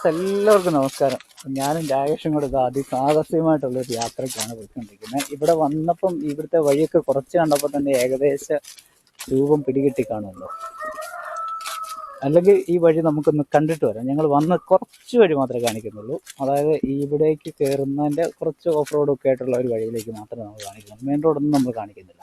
Friends എല്ലാവർക്കും നമസ്കാരം. ഞാനും രാകേഷും കൂടെ അതിസാഹസ്യമായിട്ടുള്ള ഒരു യാത്രയ്ക്കാണ് പോയിക്കൊണ്ടിരിക്കുന്നത്. ഇവിടെ വന്നപ്പം ഇവിടുത്തെ വഴിയൊക്കെ കുറച്ച് കണ്ടപ്പോൾ തന്നെ ഏകദേശ രൂപം പിടികിട്ടി കാണുമല്ലോ അല്ലെങ്കിൽ ഈ വഴി നമുക്കൊന്ന് കണ്ടിട്ട് വരാം. ഞങ്ങൾ വന്ന കുറച്ച് വഴി മാത്രമേ കാണിക്കുന്നുള്ളൂ. അതായത് ഇവിടേക്ക് കയറുന്നതിന്റെ കുറച്ച് ഓഫ് റോഡൊക്കെ ആയിട്ടുള്ള ഒരു വഴിയിലേക്ക് മാത്രമേ നമ്മൾ കാണിക്കുന്നുള്ളൂ. മെയിൻ റോഡൊന്നും നമ്മൾ കാണിക്കുന്നില്ല.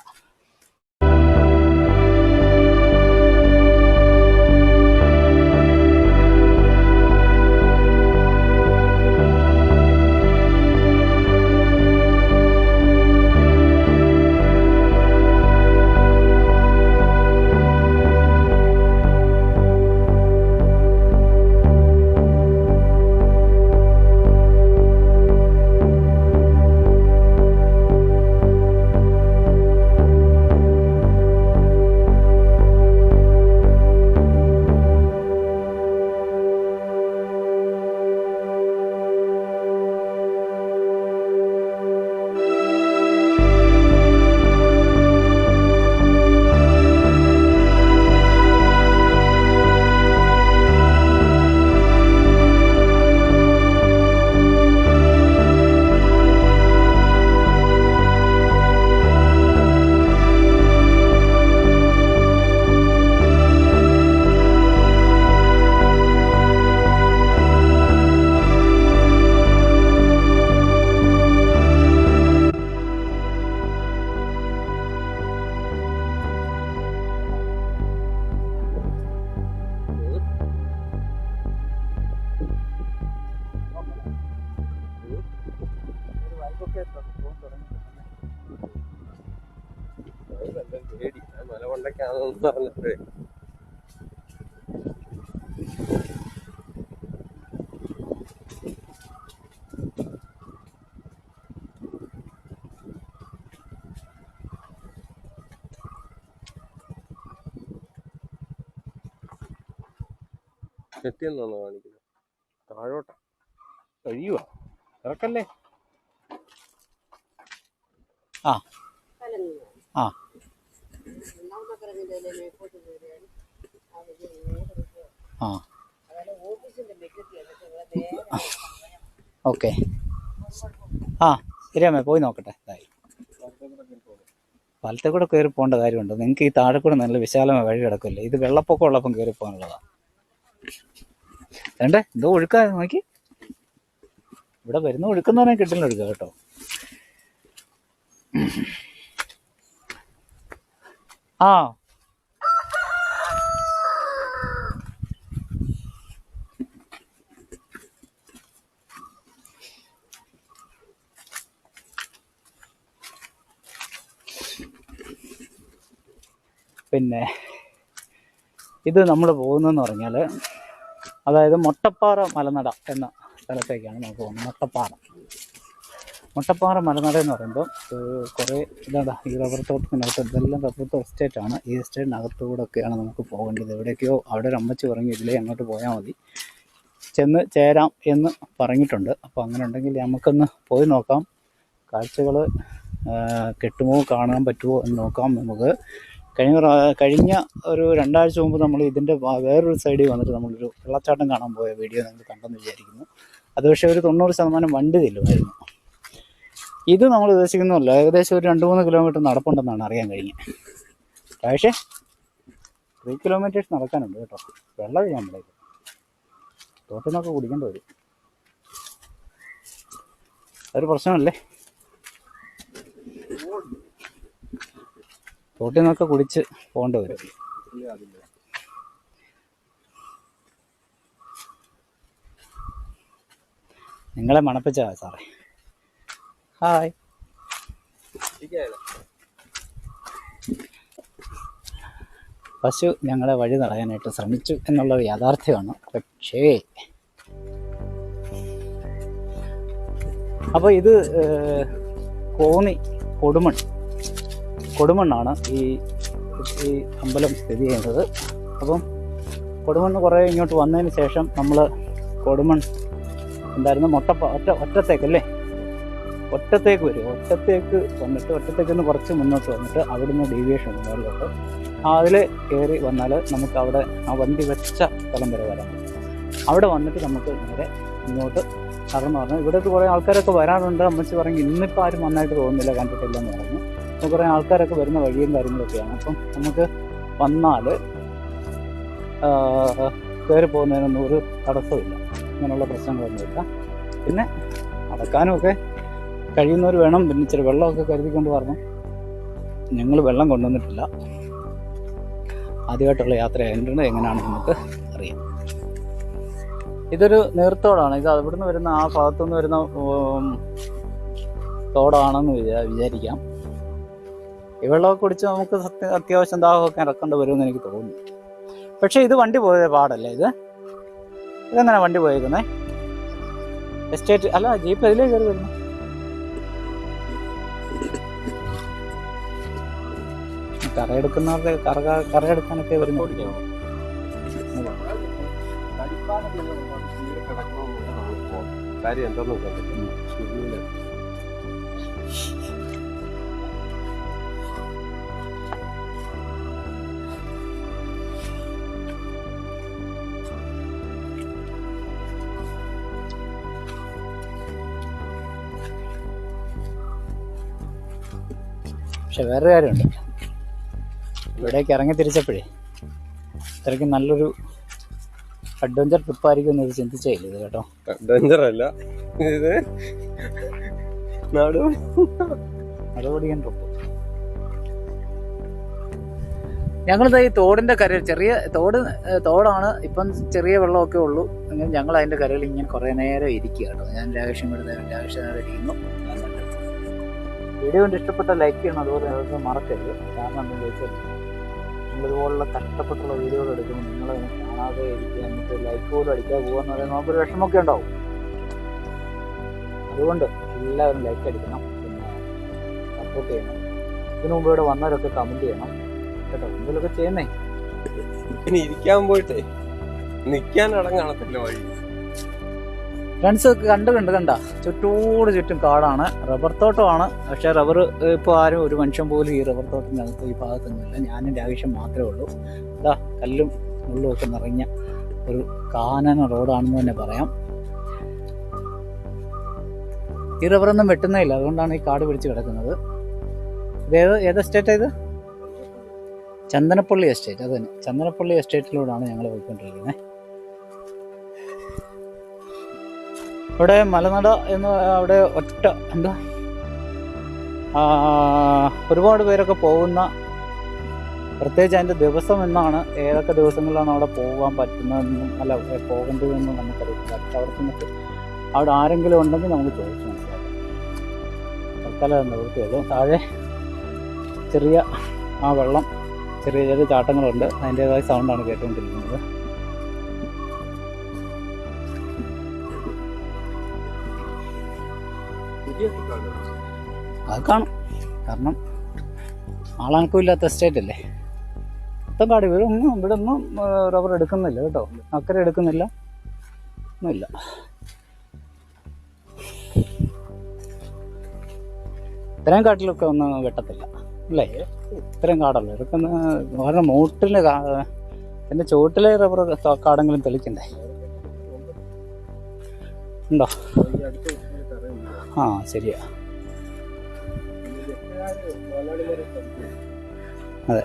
മലകൊണ്ടൊക്കെയാണെന്ന് പറഞ്ഞപ്പോഴേ എത്തിയെന്നാണോ കാണിക്കുന്നത്? താഴോട്ട. കഴിയുക ഇറക്കല്ലേ? ആ. ആ. ആ. ഓക്കെ. ആ ഇരാമേ പോയി നോക്കട്ടെ. ഇതായി വലത്തെ കൂടെ കയറി പോകേണ്ട കാര്യമുണ്ട്. നിങ്ങൾക്ക് ഈ താഴെ കൂടെ നല്ല വിശാലമായ വഴി കിടക്കില്ലേ ഇത് വെള്ളപ്പൊക്കം ഉള്ളപ്പം കയറി പോകാനുള്ളതാണ് വേണ്ടേ? എന്തോ ഒഴുക്കാ നോക്കി. ഇവിടെ വരുന്ന ഒഴുക്കുന്നവനെ കിട്ടില്ല ഒഴുക്ക കേട്ടോ. ആ പിന്നെ ഇത് നമ്മൾ പോകുന്നതെന്ന് പറഞ്ഞാൽ അതായത് മൊട്ടപ്പാറ മലനട എന്ന സ്ഥലത്തേക്കാണ് നമുക്ക് പോകുന്നത്. മൊട്ടപ്പാറ. മുട്ടപ്പാറ മലനട എന്ന് പറയുമ്പോൾ കുറേ ഇതാ ഈ റബ്ബർ തോട്ടത്തിനകത്ത് ഇതെല്ലാം റബ്ബർ തോട്ട് എസ്റ്റേറ്റ് ആണ്. ഈ എസ്റ്റേറ്റിനകത്തൂടെ ഒക്കെയാണ് നമുക്ക് പോകേണ്ടത്. എവിടേക്കോ അവിടെ ഒരു അമ്മച്ചി പറഞ്ഞു ഇതിലേ അങ്ങോട്ട് പോയാൽ മതി. ചെന്ന് ചേരാം എന്ന് പറഞ്ഞിട്ടുണ്ട്. അപ്പോൾ അങ്ങനെ ഉണ്ടെങ്കിൽ നമുക്കൊന്ന് പോയി നോക്കാം. കാഴ്ചകൾ കെട്ടുമോ കാണാൻ പറ്റുമോ എന്ന് നോക്കാം നമുക്ക്. കഴിഞ്ഞ കഴിഞ്ഞ ഒരു രണ്ടാഴ്ച മുമ്പ് നമ്മൾ ഇതിന്റെ വേറൊരു സൈഡിൽ വന്നിട്ട് നമ്മളൊരു വെള്ളച്ചാട്ടം കാണാൻ പോയ വീഡിയോ നിങ്ങൾ കണ്ടെന്ന് വിചാരിക്കുന്നു. അത് പക്ഷേ ഒരു തൊണ്ണൂറ് ശതമാനം വണ്ടി തെല്ലുമായിരുന്നു ഇത് നമ്മൾ ഉദ്ദേശിക്കുന്നില്ല ഏകദേശം ഒരു രണ്ട് മൂന്ന് കിലോമീറ്റർ നടപ്പുണ്ടെന്നാണ് അറിയാൻ കഴിഞ്ഞത്. പക്ഷേ ത്രീ കിലോമീറ്റേഴ്സ് നടക്കാനുണ്ട് കേട്ടോ. വെള്ളം പറ്റില്ല തോട്ടിൽ നിന്നൊക്കെ കുടിക്കേണ്ടി വരും. അതൊരു പ്രശ്നമല്ലേ? തോട്ടിൽ നിന്നൊക്കെ കുടിച്ച് പോകേണ്ടി വരും. നിങ്ങളെ മണപ്പിച്ചാ സാറേ. ഹായ്. പശു ഞങ്ങളെ വഴി തടയാനായിട്ട് ശ്രമിച്ചു എന്നുള്ളത് യാഥാർത്ഥ്യമാണ്. പക്ഷേ അപ്പോൾ ഇത് കോന്നി കൊടുമൺ കൊടുമണ്ണാണ് ഈ ഈ അമ്പലം സ്ഥിതി ചെയ്യുന്നത്. അപ്പം കൊടുമണ്ണ് കുറേ ഇങ്ങോട്ട് വന്നതിന് ശേഷം നമ്മൾ കൊടുമൺ എന്തായിരുന്നു? മൊട്ട ഒറ്റ ഒറ്റത്തേക്കല്ലേ? ഒറ്റത്തേക്ക് വരും. ഒറ്റത്തേക്ക് വന്നിട്ട് ഒറ്റത്തേക്ക് നിന്ന് കുറച്ച് മുന്നോട്ട് വന്നിട്ട് അവിടെ അവിടുന്ന് ഡീവിയേഷൻ ഉണ്ട് അതിൽ കയറി വന്നാൽ നമുക്ക് അവിടെ ആ വണ്ടി വെച്ച സ്ഥലം വരെ വരാം. അവിടെ വന്നിട്ട് നമുക്ക് നേരെ ഇങ്ങോട്ട് കടന്നു പറഞ്ഞു ഇവിടേക്ക് കുറേ ആൾക്കാരൊക്കെ വരാറുണ്ട്. അമ്മച്ചി പറഞ്ഞു ഇന്നിപ്പോൾ ആരും നന്നായിട്ട് തോന്നുന്നില്ല കണ്ടിട്ടില്ലെന്ന് പറഞ്ഞു. കുറേ ആൾക്കാരൊക്കെ വരുന്ന വഴിയും കാര്യങ്ങളൊക്കെയാണ്. അപ്പം നമുക്ക് വന്നാൽ കയറി പോകുന്നതിനൊന്നും ഒരു തടസ്സമില്ല അങ്ങനെയുള്ള പ്രശ്നങ്ങളൊന്നുമില്ല പിന്നെ നടക്കാനുമൊക്കെ കഴിയുന്നവർ വേണം. പിന്നെ ഇച്ചിരി വെള്ളമൊക്കെ കരുതിക്കൊണ്ട് പറഞ്ഞു ഞങ്ങൾ വെള്ളം കൊണ്ടുവന്നിട്ടില്ല. ആദ്യമായിട്ടുള്ള യാത്ര ആയതുകൊണ്ട് എങ്ങനെയാണ് നമുക്ക് അറിയാം. ഇതൊരു നീർത്തോടാണ്. ഇത് അവിടുന്ന് വരുന്ന ആ ഭാഗത്തുനിന്ന് വരുന്ന തോടാണെന്ന് വിചാരിക്കാം. ഈ വെള്ളമൊക്കെ കുടിച്ച് നമുക്ക് സത്യ അത്യാവശ്യം ദാഹമൊക്കെ ഇറക്കേണ്ടി വരുമെന്ന് എനിക്ക് തോന്നുന്നു. പക്ഷേ ഇത് വണ്ടി പോയത് പാടല്ലേ ഇത്? ഇതെങ്ങനെ വണ്ടി പോയേക്കുന്നേ? എസ്റ്റേറ്റ് അല്ല ജീപ്പ് ഇതിലേ കയറി വരുന്നു. കറയെടുക്കുന്നവരുടെ കറ കറയെടുക്കാനൊക്കെ വരുന്നു കാര്യം എന്താണെന്ന് നോക്കാം. പക്ഷെ വേറൊരു കാര്യമുണ്ട്. ഇവിടേക്ക് ഇറങ്ങി തിരിച്ചപ്പോഴേ ഇത്രയ്ക്ക് നല്ലൊരു അഡ്വഞ്ചർ ട്രിപ്പായിരിക്കും എന്ന് ഇത് ചിന്തിച്ചില്ല ഇത് കേട്ടോ. അഡ്വഞ്ചർ അല്ല. ഇത് ട്രിപ്പ് ഞങ്ങളിത് ഈ തോടിന്റെ കരയിൽ ചെറിയ തോട് തോടാണ്. ഇപ്പം ചെറിയ വെള്ളമൊക്കെ ഉള്ളൂ. എങ്കിലും ഞങ്ങൾ അതിന്റെ കരയിൽ ഇങ്ങനെ കുറേ നേരം ഇരിക്കുക കേട്ടോ. ഞാൻ രാകേഷം കൂടെ രാകേഷം നേരം ഇരിക്കുന്നു. വീഡിയോ കൊണ്ട് ഇഷ്ടപ്പെട്ട ലൈക്ക് ചെയ്യണം. അതുപോലെ അതൊന്നും മറക്കരുത്. കാരണം എന്താണെന്ന് ചോദിച്ചാൽ നമ്മളിതുപോലുള്ള കഷ്ടപ്പെട്ടുള്ള വീഡിയോകൾ എടുക്കുമ്പോൾ നിങ്ങളതിനെ കാണാതെ ഇരിക്കുക എന്നിട്ട് ലൈക്ക് പോലും അടിക്കാൻ പോകാന്ന് പറയുമ്പോൾ നമുക്കൊരു വിഷമമൊക്കെ ഉണ്ടാവും. അതുകൊണ്ട് എല്ലാവരും ലൈക്ക് അടിക്കണം. പിന്നെ സപ്പോർട്ട് ചെയ്യണം. ഇതിനു മുമ്പ് ഇവിടെ വന്നവരൊക്കെ കമന്റ് ചെയ്യണം. കേട്ടോ എന്തെങ്കിലുമൊക്കെ ചെയ്യുന്നേ. ഇനി ഇരിക്കാൻ പോയിട്ടേ. നിൽക്കാൻ ഇടം കാണത്തില്ല വഴി. ഫ്രണ്ട്സ് കണ്ട് കണ്ട്. ചുറ്റോട് ചുറ്റും കാടാണ്. റബ്ബർ തോട്ടമാണ്. പക്ഷേ റബ്ബർ ഇപ്പോൾ ആരും ഒരു മനുഷ്യൻ പോലും ഈ റബ്ബർ തോട്ടത്തിനകത്ത് ഈ ഭാഗത്തൊന്നുമില്ല. ഞാനും ആവശ്യം മാത്രമേ ഉള്ളൂ. എന്താ കല്ലും മുള്ളുമൊക്കെ നിറഞ്ഞ ഒരു കാനന റോഡാണെന്ന് തന്നെ പറയാം. ഈ റബ്ബറൊന്നും വെട്ടുന്നേ ഇല്ല അതുകൊണ്ടാണ് ഈ കാട് പിടിച്ച് കിടക്കുന്നത്. ഇതേത് ഏത് എസ്റ്റേറ്റാണ് ഇത്? ചന്ദനപ്പള്ളി എസ്റ്റേറ്റ് അത് തന്നെ. ചന്ദനപ്പള്ളി എസ്റ്റേറ്റിലൂടെയാണ് ഞങ്ങൾ പോയിക്കൊണ്ടിരിക്കുന്നത്. ഇവിടെ മലനട എന്ന് അവിടെ ഒറ്റ എന്താ? ഒരുപാട് പേരൊക്കെ പോകുന്ന പ്രത്യേകിച്ച് അതിന്റെ ദിവസം എന്നാണ് ഏതൊക്കെ ദിവസങ്ങളിലാണ് അവിടെ പോകാൻ പറ്റുന്നതെന്നും അല്ല പോകേണ്ടതെന്നും നമുക്കറിയില്ല. പക്ഷെ അവിടെ അവിടെ ആരെങ്കിലും ഉണ്ടെങ്കിൽ നമുക്ക് ചോദിച്ചു മനസ്സിലാക്കാം. തൽക്കാലം നിവൃത്തിയുള്ളൂ താഴെ ചെറിയ ആ വെള്ളം ചെറിയ ചെറിയ ചാട്ടങ്ങളുണ്ട്. അതിന്റേതായ സൗണ്ടാണ് കേട്ടുകൊണ്ടിരിക്കുന്നത്. അത് കാണും. കാരണം ആളനക്കം ഇല്ലാത്ത എസ്റ്റേറ്റ് അല്ലേ? മൊത്തം കാട്. ഇവിടെ ഒന്നും ഇവിടെ ഒന്നും റബ്ബർ എടുക്കുന്നില്ല കേട്ടോ. അക്കരെ എടുക്കുന്നില്ല. ഒന്നുമില്ല. ഇത്രയും കാട്ടിലൊക്കെ ഒന്നും വെട്ടത്തില്ല. അല്ലേ? ഇത്രയും കാടല്ലോ? ഇതൊക്കെ ഒന്ന് മൂട്ടിലെ എന്റെ ചുവട്ടിലെ റബ്ബർ കാടെങ്കിലും തെളിക്കണ്ടേ? ഉണ്ടോ? ആ ശരിയാ. അതെ.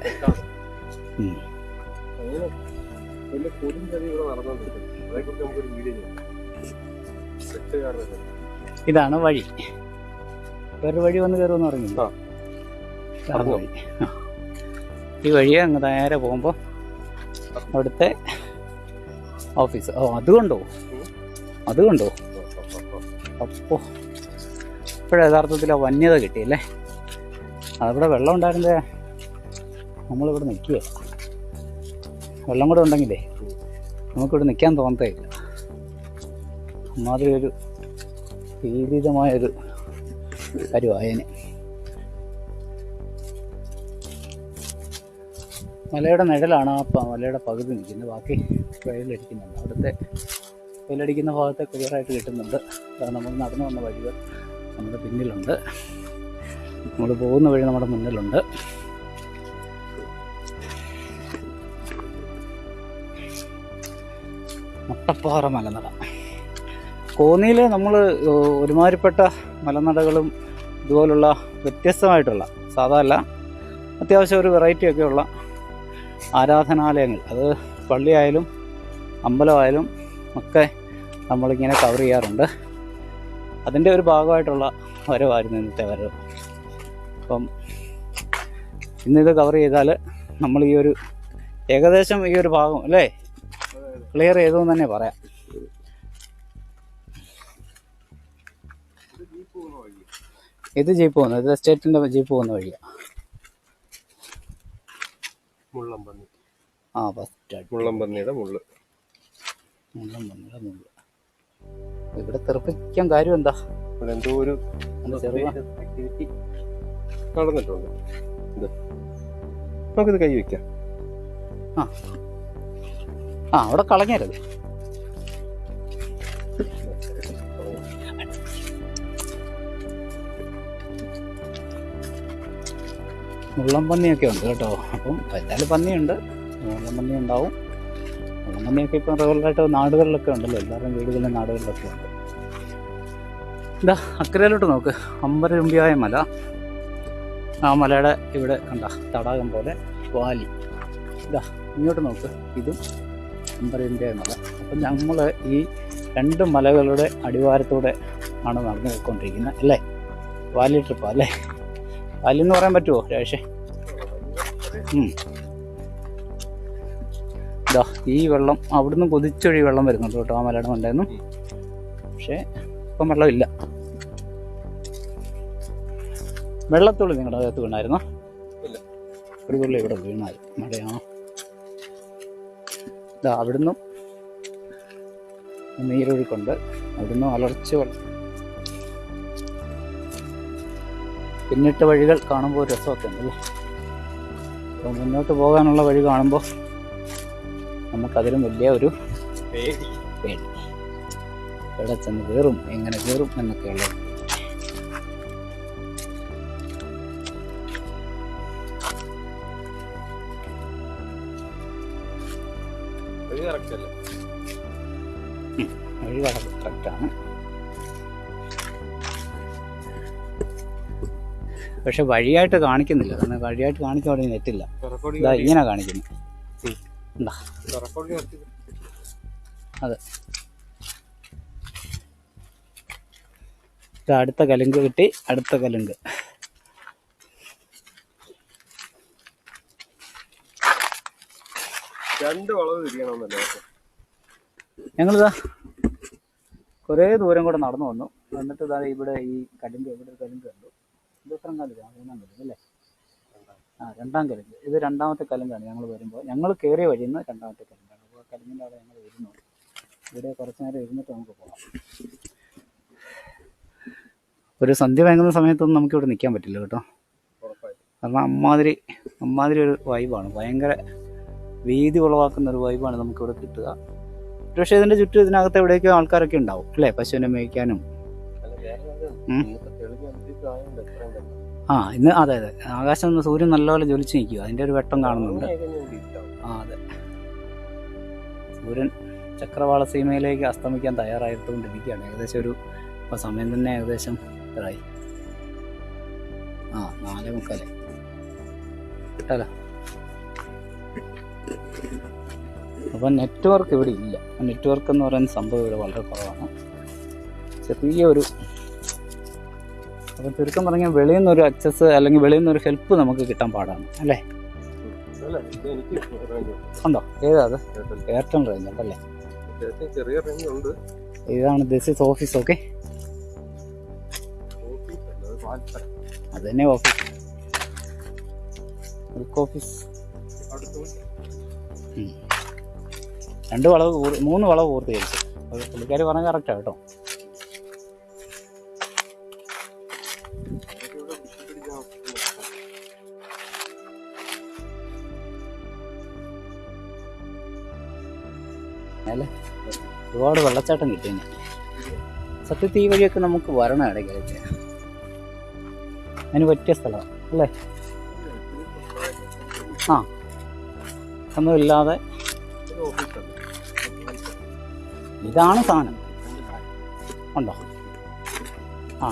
ഇതാണ് വഴി. വേറൊരു വഴി വന്ന് കയറുമെന്ന് പറഞ്ഞു. ഈ വഴി ഈ വഴിയെ അങ്ങ് നേരെ പോകുമ്പോൾ അവിടുത്തെ ഓഫീസ്. ഓ അതുകൊണ്ടോ അതുകൊണ്ടോ അപ്പോൾ ഇപ്പോഴ യഥാർത്ഥത്തിൽ ആ വന്യത കിട്ടിയല്ലേ? അവിടെ വെള്ളം ഉണ്ടായിരുന്നേ. നമ്മളിവിടെ നിൽക്കുക വെള്ളം കൂടെ ഉണ്ടെങ്കിലേ നമുക്കിവിടെ നിൽക്കാൻ തോന്നത്തേ ഇല്ല. അമ്മാതിരി ഒരു ഭീതിതമായൊരു കാര്യമായതിന് മലയുടെ നിഴലാണ് ആ മലയുടെ പകുതി നിൽക്കുന്നത്. ബാക്കി വെയിലടിക്കുന്നുണ്ട് അവിടുത്തെ വെയിലടിക്കുന്ന ഭാഗത്തെ ക്ലിയറായിട്ട് കിട്ടുന്നുണ്ട്. നമ്മൾ നടന്നു വന്ന വഴികൾ. നമ്മുടെ പിന്നിലുണ്ട്. നമ്മൾ പോകുന്ന വഴി നമ്മുടെ മുന്നിലുണ്ട്. മുട്ടപ്പാറ മലനട. കോന്നിയിൽ നമ്മൾ ഒരുമാതിരിപ്പെട്ട മലനടകളും ഇതുപോലുള്ള വ്യത്യസ്തമായിട്ടുള്ള സാധാരണ അത്യാവശ്യം ഒരു വെറൈറ്റി ഉള്ള ആരാധനാലയങ്ങൾ. അത് പള്ളിയായാലും അമ്പലമായാലും ഒക്കെ നമ്മളിങ്ങനെ കവർ ചെയ്യാറുണ്ട്. അതിന്റെ ഒരു ഭാഗമായിട്ടുള്ള വരവായിരുന്നു ഇന്നത്തെ വരവ്. അപ്പം ഇന്നിത് കവർ ചെയ്താൽ നമ്മൾ ഈ ഒരു ഏകദേശം ഈ ഒരു ഭാഗം അല്ലേ? ക്ലിയർ ചെയ്തു എന്ന് തന്നെ പറയാം. ഇത് ജീപ്പ് പോകുന്നു ഇത് ജീപ്പ് പോകുന്നത്. ഇത് എസ്റ്റേറ്റിന്റെ ജീപ്പ് പോകുന്ന വഴിയാണ് മുള്ളം പന്നി ആ ഫസ്റ്റ് മുള്ളം പന്നിയുടെ മുള്ള്. മുള്ളം പന്നിയുടെ മുള്ളു. ഇവിടെ തെറുപ്പിക്കാൻ കാര്യം എന്താ? ഇവിടെ എന്തോ ഒരു ആക്ടിവിറ്റി നടന്നിട്ടുണ്ട്. ഇത് നമുക്കിത് കൈ വെക്കാം. ആ. അവിടെ കളഞ്ഞരുത് മുള്ളം പന്നിയൊക്കെ ഉണ്ട് കേട്ടോ. അപ്പം എന്തായാലും പന്നിയുണ്ട്. മുള്ളം പന്നി ഉണ്ടാവും പന്നിയൊക്കെ ഇപ്പം റെഗുലറായിട്ട് നാടുകളിലൊക്കെ ഉണ്ടല്ലോ. എല്ലാവരുടെയും വീടുകളിലും നാടുകളിലൊക്കെ ഉണ്ട്. ഇതാ അക്കരയിലോട്ട് നോക്ക്. അമ്പരരുമ്പിയായ മല. ആ മലയുടെ ഇവിടെ കണ്ട തടാകം പോലെ വാലി ഇതാ ഇങ്ങോട്ട് നോക്ക്. ഇതും അമ്പരരുമ്പിയായ മല. അപ്പം നമ്മൾ ഈ രണ്ട് മലകളുടെ അടിവാരത്തൂടെ ആണ് നടന്നു പോയിക്കൊണ്ടിരിക്കുന്നത് അല്ലേ? വാലി ട്രിപ്പാ അല്ലേ? വാലി എന്ന് പറയാൻ പറ്റുമോ. ഇതാ ഈ വെള്ളം അവിടുന്ന് കൊതിച്ചൊഴി വെള്ളം വരുന്നുണ്ട് കേട്ടോ ആ മലയുടെ മണ്ടേന്നും. പക്ഷേ ഇപ്പം വെള്ളമില്ല. വെള്ളത്തുള്ളി നിങ്ങളുടെ അകത്ത് വീണായിരുന്നോ. ഒരു തുള്ളി ഇവിടെ വീണായിരുന്നു മഴയാണോ? ഇതാ അവിടുന്ന് നീരൊഴുക്കുണ്ട്. അവിടുന്ന് അലർച്ച വെള്ളം പിന്നിട്ട വഴികൾ കാണുമ്പോൾ ഒരു രസമൊക്കെ ഉണ്ടല്ലേ? അപ്പോൾ മുന്നോട്ട് പോകാനുള്ള വഴി കാണുമ്പോൾ നമുക്കതിലും വലിയ ഒരു പേടി. പേടി. എവിടെ ചെന്ന് കയറും എങ്ങനെ കയറും എന്നൊക്കെയുള്ളത് വഴി വളരെ കറക്റ്റാണ് പക്ഷെ വഴിയായിട്ട് കാണിക്കുന്നില്ല. കാരണം വഴിയായിട്ട് കാണിക്കാൻ അവിടെ നെറ്റില്ല. ഇതാ ഇങ്ങനെ കാണിക്കുന്നു. എന്താ അതെ. അടുത്ത കലുങ്ക് കിട്ടി അടുത്ത കലുങ്ക്. രണ്ട് വളവ് തിരിയണമെന്നല്ലേ? ഞങ്ങളിതാ കുറേ ദൂരം കൂടെ നടന്നു വന്നു. എന്നിട്ട് ഇതാ ഇവിടെ ഈ കലുങ്ക് ഇവിടെ ഒരു കലുങ്ക് കണ്ടു. ഇത് എത്ര കാലം അല്ലേ? ആ രണ്ടാം കലുങ്ക് ഇത് രണ്ടാമത്തെ കലുങ്കാണ് ഞങ്ങൾ വരുമ്പോൾ ഞങ്ങൾ കയറിയ വഴിയിൽ നിന്ന് രണ്ടാമത്തെ കലുങ്കാണ് അപ്പോൾ കലുങ്കിന്റെ അവിടെ ഞങ്ങൾ ഇരുന്നു ഇവിടെ കുറച്ച് നേരം ഇരുന്നിട്ട് നമുക്ക് പോകാം. ഒരു സന്ധ്യ വാങ്ങുന്ന സമയത്തൊന്നും നമുക്കിവിടെ നിൽക്കാൻ പറ്റില്ല കേട്ടോ. കാരണം അമ്മാതിരി അമ്മാതിരി ഒരു വൈബാണ്. ഭയങ്കര വീതി ഉളവാക്കുന്ന ഒരു വൈബാണ് നമുക്കിവിടെ കിട്ടുക. പക്ഷേ ഇതിന്റെ ചുറ്റും ഇതിനകത്ത് എവിടെയൊക്കെയോ ആൾക്കാരൊക്കെ ഉണ്ടാവും അല്ലേ? പശുവിനെ മേയ്ക്കാനും. ആ ഇന്ന് അതെ അതെ. ആകാശം ഒന്ന് സൂര്യൻ നല്ലപോലെ ജ്വലിച്ച് നിൽക്കുക അതിന്റെ ഒരു വെട്ടം കാണുന്നുണ്ട്. ആ അതെ. സൂര്യൻ ചക്രവാള സീമയിലേക്ക് അസ്തമിക്കാൻ തയ്യാറായിട്ടുകൊണ്ടിരിക്കുകയാണ്. ഏകദേശം ഒരു ഇപ്പോൾ സമയം തന്നെ ഏകദേശം ഇതായി ആ നാല് മുക്കാൽ. കിട്ടാലോ അപ്പം നെറ്റ്വർക്ക് ഇവിടെ ഇല്ല. നെറ്റ്വർക്ക് എന്ന് പറയുന്ന സംഭവം ഇവിടെ വളരെ കുറവാണ്. ചെറിയൊരു അപ്പം ചുരുക്കം പറഞ്ഞാൽ വെളിയിൽ നിന്നൊരു അക്സസ് അല്ലെങ്കിൽ വെളിയിൽ നിന്നൊരു ഹെൽപ്പ് നമുക്ക് കിട്ടാൻ പാടാണ് അല്ലേ? ഉണ്ട്. ഏതാ അത്? എയർടെൽ റേഞ്ച് ഉണ്ടല്ലേ ചെറിയ റേഞ്ച് ഉണ്ട് ഇതാണ് ദിസ് ഇസ് ഓഫീസ് ഓക്കെ അത് തന്നെ ഓഫീസ് മിൽക്ക് ഓഫീസ് രണ്ട് വളവ് മൂന്ന് വളവ് പൂർത്തീകരിച്ചു. പുള്ളിക്കാർ പറഞ്ഞ കറക്റ്റാണ് കേട്ടോ. അല്ലേ? ഒരുപാട് വെള്ളച്ചാട്ടം കിട്ടി സത്യത്തിൽ ഈ വഴിയൊക്കെ നമുക്ക് വരണം ഇടയ്ക്കിടയ്ക്ക് അതിന് പറ്റിയ സ്ഥലമാണ് അല്ലേ? ആ. ഒന്നുമില്ലാതെ. ഇതാണ് സാധനം. ഉണ്ടോ? ആ.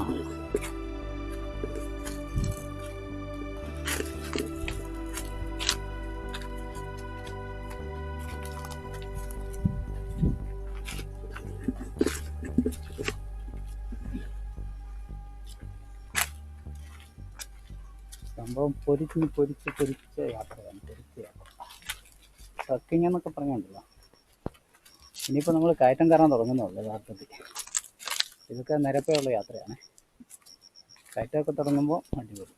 സംഭവം പൊരിച്ച് പൊരിച്ച് പൊരിച്ച യാത്രയാണ് പൊരിച്ച യാത്ര. ട്രക്കിംഗ് എന്നൊക്കെ പറഞ്ഞുണ്ടല്ലോ. ഇനിയിപ്പോൾ നമ്മൾ കയറ്റം കയറാൻ തുടങ്ങുന്നുള്ളൂ യഥാർത്ഥത്തിൽ. ഇതൊക്കെ നിരപ്പയുള്ള യാത്രയാണ്. കയറ്റമൊക്കെ തുടങ്ങുമ്പോൾ അടിപൊളി.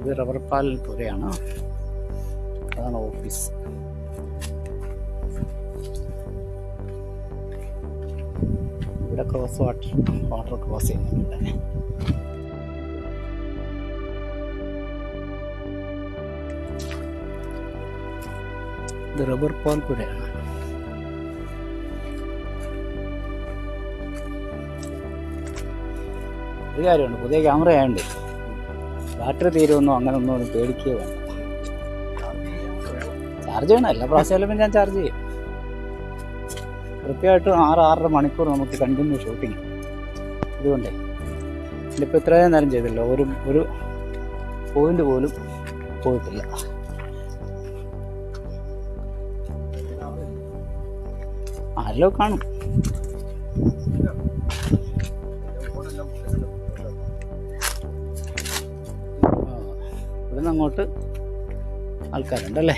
ഇത് റബ്ബർ പാൽ പുരയാണ്? അതാണ് ഓഫീസ്. ഇവിടെ ക്രോസ് വാട്ടർ വാട്ടർ ക്രോസ് ചെയ്യുന്നുണ്ട്. ഇത് റബ്ബർ പാൽ പുഴയാണ് ഒരു കാര്യമുണ്ട് പുതിയ ക്യാമറ ആയതുകൊണ്ട് ബാറ്ററി തീരുമെന്നോ അങ്ങനെ ഒന്നും പേടിക്കുകയോ വേണ്ട. ചാർജ് ചെയ്യണം എല്ലാ പ്രാവശ്യം ഞാൻ ചാർജ് ചെയ്യും. കൃത്യമായിട്ടും ആറ് ആറര മണിക്കൂർ നമുക്ക് കണ്ടിന്യൂ ഷൂട്ടിങ് ഇതുകൊണ്ടേ. ഇതിപ്പോൾ ഇത്രയും നേരം ചെയ്തില്ല ഒരു ഒരു പോയിന്റ് പോലും പോയിട്ടില്ല. ആരല്ലോ കാണും. ഇവിടുന്ന് അങ്ങോട്ട് ആൾക്കാരുണ്ടല്ലേ?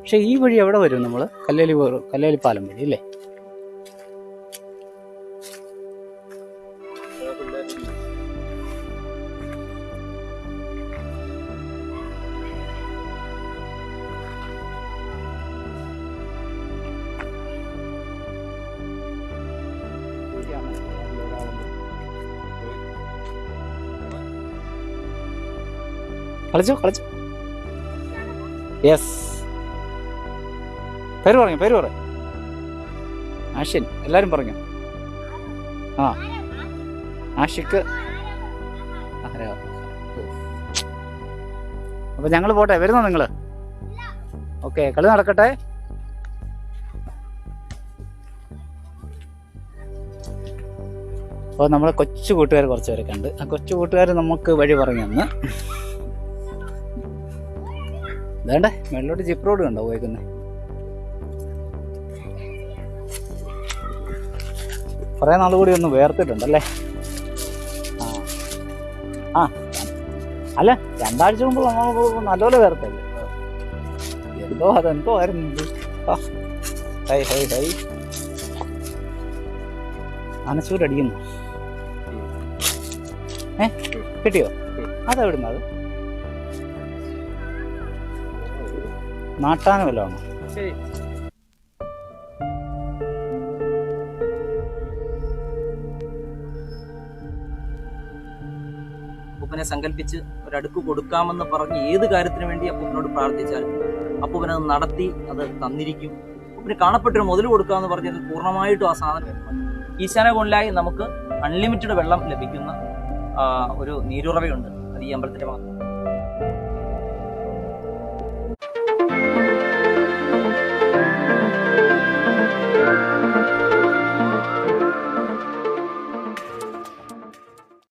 പക്ഷെ ഈ വഴി എവിടെ വരും നമ്മൾ കല്ലേലി കല്ലേലി പാലം വഴി അല്ലേ? കളിച്ചോ കളിച്ചോ. യെസ് പേര് പറഞ്ഞു പേര് പറ. ആഷിൻ എല്ലാവരും പറഞ്ഞു. ആ. ആഷിക്ക്? അപ്പൊ ഞങ്ങൾ പോട്ടെ വരുന്നോ നിങ്ങൾ ഓക്കെ കളി നടക്കട്ടെ. അപ്പോൾ നമ്മളെ കൊച്ചു കൂട്ടുകാർ കുറച്ച് പേരെ കണ്ട്. ആ കൊച്ചു കൂട്ടുകാർ നമുക്ക് വഴി പറഞ്ഞു തന്ന് വേണ്ടേ മേളിലോട്ട് ജിപ്പ് റോഡ് കണ്ടോ പോയേക്കുന്നത് കുറേ നാൾ കൂടി ഒന്ന് വേർത്തിട്ടുണ്ടല്ലേ? ആ. ആ. അല്ല രണ്ടാഴ്ച മുമ്പ് നമ്മൾ നല്ലപോലെ വേർത്തല്ലേ? എന്തോ അതെന്തോ ആയിരുന്നു ഹൈ ഹൈ ഹൈ. അനച്ചൂരടിക്കുന്നു ഏ കിട്ടിയോ? അതെവിടുന്ന നാട്ടാന വല്ലതാണോ ശരി. അപ്പൂപ്പനെ സങ്കല്പിച്ച് ഒരടുക്ക് കൊടുക്കാമെന്ന് പറഞ്ഞ് ഏത് കാര്യത്തിന് വേണ്ടി അപ്പൂപ്പനോട് പ്രാർത്ഥിച്ചാൽ അപ്പൂപ്പൻ അത് നടത്തി അത് തന്നിരിക്കും. അപ്പൂപ്പന് കാണപ്പെട്ടൊരു മുതൽ കൊടുക്കാമെന്ന് പറഞ്ഞത് പൂർണമായിട്ടും ആ സാധനം ഈശാന കൊണ്ടായി നമുക്ക് അൺലിമിറ്റഡ് വെള്ളം ലഭിക്കുന്ന ഒരു നീരുറവയുണ്ട്. അത് ഈ അമ്പലത്തിന്റെ ഭാഗത്ത്.